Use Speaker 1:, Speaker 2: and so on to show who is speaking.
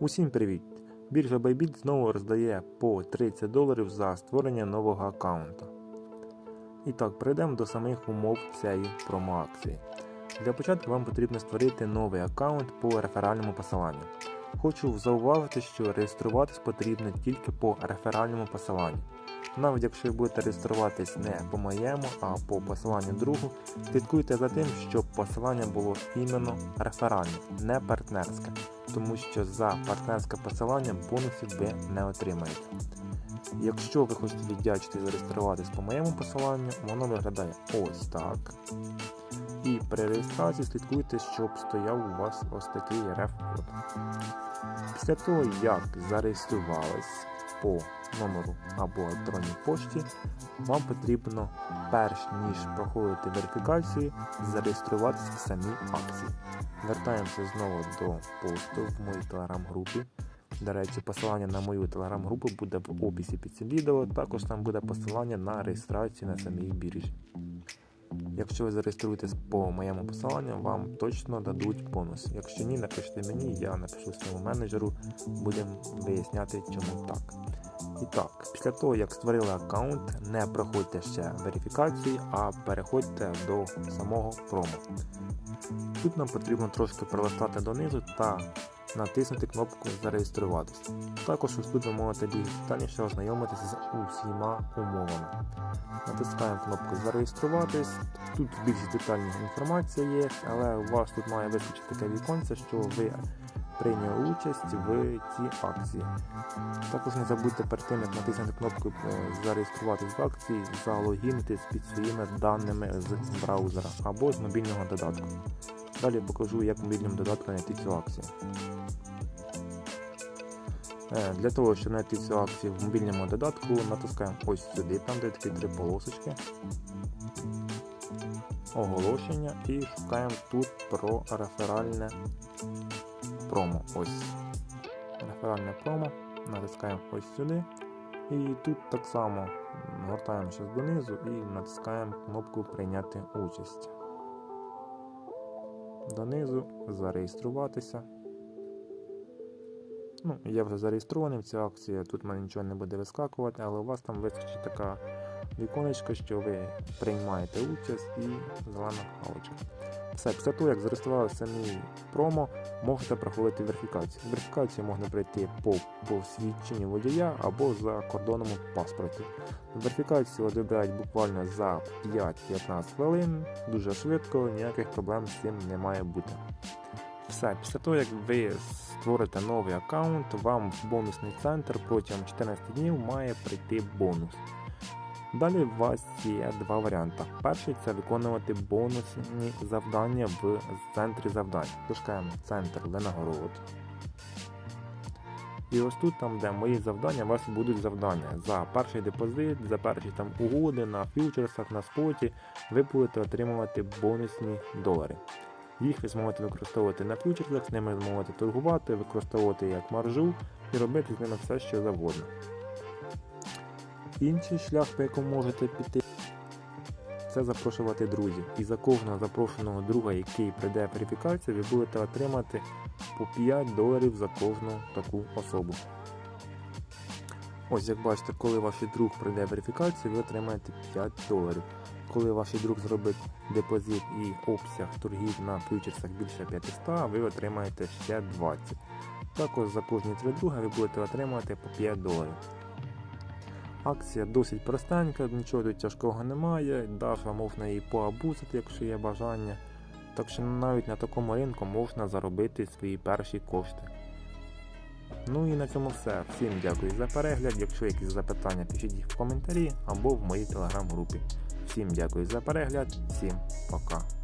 Speaker 1: Усім привіт! Біржа Bybit знову роздає по 30 доларів за створення нового аккаунта. І так, перейдемо до самих умов цієї промоакції. Для початку вам потрібно створити новий аккаунт по реферальному посиланню. Хочу зауважити, що реєструватись потрібно тільки по реферальному посиланню. Навіть якщо ви будете реєструватись не по моєму, а по посиланню другу, слідкуйте за тим, щоб посилання було іменно реферальне, не партнерське, тому що за партнерське посилання бонусів ви не отримаєте. Якщо ви хочете віддячити зареєструватись по моєму посиланню, воно виглядає ось так. І при реєстрації слідкуйте, щоб стояв у вас ось такий реф-код. Після того, як зареєструвались по номеру або електронній пошті, вам потрібно, перш ніж проходити верифікацію, зареєструватися в самій акції. Вертаємося знову до посту в моїй телеграм-групі. До речі, посилання на мою телеграм-групу буде в описі під цим відео. Також там буде посилання на реєстрацію на самій біржі. Якщо ви зареєструєтесь по моєму посиланню, вам точно дадуть бонус. Якщо ні, напишіть мені, я напишу своєму менеджеру, будемо виясняти, чому так. І так, після того, як створили аккаунт, не проходьте ще верифікації, а переходьте до самого промо. Тут нам потрібно трошки пролистати донизу та натиснути кнопку Зареєструватися. Також ось тут ви можете більш детальніше ознайомитися з усіма умовами. Натискаємо кнопку Зареєструватись. Тут більш детальна інформація є, але у вас тут має вискочити таке віконце, що ви прийняли участь в цій акції. Також не забудьте перед тим, як натиснути кнопку е, Зареєструватись в акції, залогінитись під своїми даними з браузера або з мобільного додатку. Далі покажу, як мобільним додатком знайти цю акцію. Е, Для того, щоб знайти цю акцію в мобільному додатку, натискаємо ось сюди, там де такі три полосочки. Оголошення і шукаємо тут про реферальне промо. Ось. Реферальне промо. Натискаємо ось сюди. І тут так само гортаємо щось донизу і натискаємо кнопку Прийняти участь. Донизу зареєструватися. Ну, я вже зареєстрований в цю акцію, тут мене нічого не буде вискакувати, але у вас там вискочить така віконечко, що ви приймаєте участь і зелена галочка. Все, після того, як зареєстрували самі промо, можете проходити верифікацію. Верифікацію можна пройти по посвідченню водія або за кордоном паспорті. Верифікацію одобряють буквально за 5-15 хвилин, дуже швидко, ніяких проблем з цим не має бути. Все, після того, як ви створите новий аккаунт, вам в бонусний центр протягом 14 днів має прийти бонус. Далі у вас є два варіанти. Перший це виконувати бонусні завдання в центрі завдань. Пишаємо центр винагород. І ось тут, там, де мої завдання, у вас будуть завдання. За перший депозит, за перші там угоди на фьючерсах, на споті, ви будете отримувати бонусні долари. Їх ви зможете використовувати на фьючерсах, з ними зможете торгувати, використовувати як маржу і робити з ними все, що завгодно. Інший шлях, по якому можете піти, це запрошувати друзів. І за кожного запрошеного друга, який прийде верифікацію, ви будете отримати по 5 доларів за кожну таку особу. Ось як бачите, коли ваш друг прийде верифікацію, ви отримаєте 5 доларів. Коли ваш друг зробить депозит і обсяг торгів на фьючерсах більше 500, ви отримаєте ще 20. Також за кожні 3 друга ви будете отримувати по 5 доларів. Акція досить простенька, нічого тут тяжкого немає, даже можна її поабузити, якщо є бажання. Так що навіть на такому ринку можна заробити свої перші кошти. Ну і на цьому все. Всім дякую за перегляд. Якщо якісь запитання, пишіть їх в коментарі або в моїй телеграм-групі. Всім дякую за перегляд, всім пока.